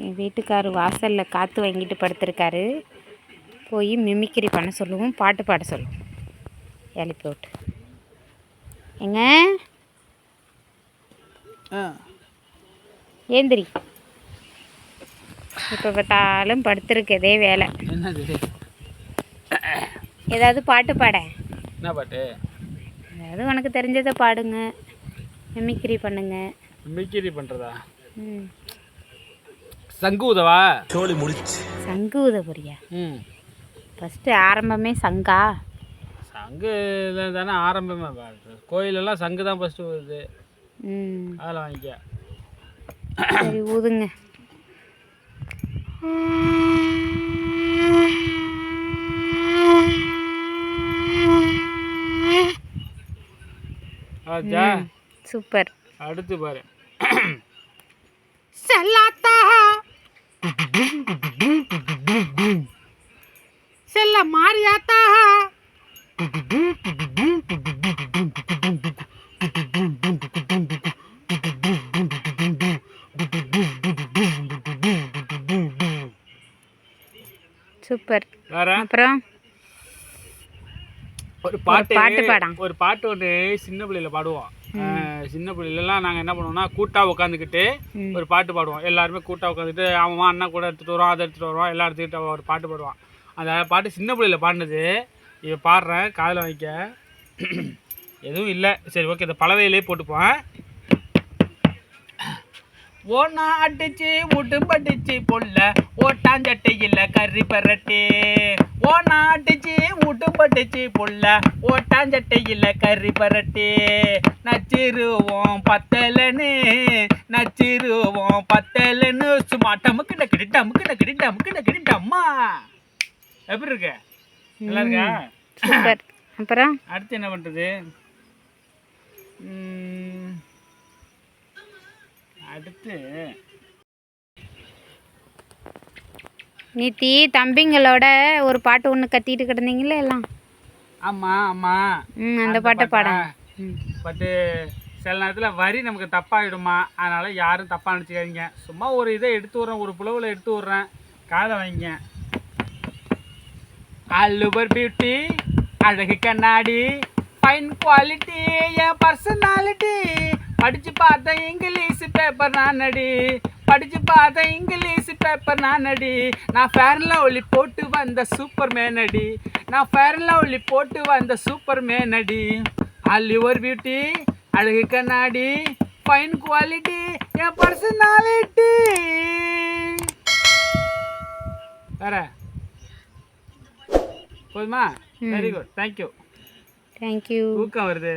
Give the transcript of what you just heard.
என் வீட்டுக்காரர் வாசலில் காற்று வாங்கிட்டு படுத்திருக்காரு. போய் மிமிக்ரி பண்ண சொல்லுவோம் பாட்டு பாட சொல்லுவோம். எழுப்பி விட்டு. எங்க ஆ. ஏந்திரி. இப்போ பார்த்தாலும் படுத்திருக்கதே வேலை. என்னது? ஏதாவது பாட்டு பாட. என்ன பாட்டு? ஏதாவது உனக்கு தெரிஞ்சதை பாடுங்க. மிமிக்ரி பண்ணுங்க. மிக்கிரி பண்ணுறதா ம். சங்கு உதவா சங்கு உதவுறியா ம். ஃபஸ்ட்டு ஆரம்பமே சங்கா. சங்கு தானே ஆரம்பமே கோயிலெல்லாம் சங்கு தான் ஃபஸ்ட்டு வருது ம். அதில் வாங்கிக்க. சரி ஊதுங்க. சூப்பர். அடுத்து பாரு. செல்லாத்தா செல்ல மாரியாத்தா. சூப்பர். அப்புறம்? ஒரு பாட்டு பாட்டு பாடாம். ஒரு பாட்டு ஒன்று சின்ன பிள்ளையில பாடுவோம். சின்ன பிள்ளைலலாம் நாங்கள் என்ன பண்ணுவோம்னா கூட்டாக உட்காந்துக்கிட்டு. ஒரு பாட்டு பாடுவோம். எல்லாருமே கூட்டாக உட்காந்துட்டு அவன் அண்ணா கூட எடுத்துகிட்டு வருவான் அதை எடுத்துகிட்டு வருவான் எல்லாம் எடுத்துக்கிட்டு ஒரு பாட்டு பாடுவான். அந்த பாட்டு சின்ன பிள்ளையில பாடினது. இப்போ பாடுறேன் காதில் வாங்கிக்க. எதுவும் இல்லை. சரி ஓகே இந்த பலவையிலே போட்டுப்போம். ஓனா அடிச்சு முட்டு பட்டுச்சு பொல்ல. ஓட்டாஞ்சட்டையில் கறி பரட்டி. ஓனா அடிச்சு முட்டு பட்டுச்சு பொல்ல ஓட்டாஞ்சட்டையில் கறி பரட்டி. நச்சிருவோம் பத்தலன்னு நச்சிருவோம் பத்தலன்னு. சும்மா டமுக்கு நக்கிடி டமுக்கு நக்கிடி டமுக்கு நக்கிடி டம்மா. எப்படி இருக்க? நல்லா இருக்கா? சூப்பர். அப்புறம்? அடுத்து என்ன பண்ணுறது அடுத்து நேத்தி தம்பிங்களோட ஒரு பாட்டு ஒன்று கத்திட்டு கிடந்தீங்களே எல்லாம்? ஆமாம் ஆமாம் ம் அந்த பாட்டை பாட. ம். பட்டு சில நேரத்தில் வரி நமக்கு தப்பாகிடுமா அதனால் யாரும் தப்பாக நினச்சிக்காதீங்க. சும்மா ஒரு இதை எடுத்து விட்றேன் ஒரு புலவில் எடுத்து விட்றேன். காதை வாங்கிங்க. அல்லுபர் பியூட்டி அழகு கண்ணாடி ஃபைன் குவாலிட்டி என் பர்சனாலிட்டி படிச்சு பார்த்த இங்கிலீஷ் பேப்பர் நானடி. படிச்சு பார்த்த இங்கிலீஷ் பேப்பர் நானடி. நான் ஃபேர்ல ஒளி போட்டு வந்த சூப்பர் மேனடி நான் ஃபேர்ல ஒளி போட்டு வந்த சூப்பர் மேனடி ஆல் யுவர் பியூட்டி அழகு கண்ணாடி ஃபைன் குவாலிட்டி என் பர்சனாலிட்டி வேற போதுமா? வெரி குட் தேங்க்யூ தேங்க்யூ தூக்கம் வருது.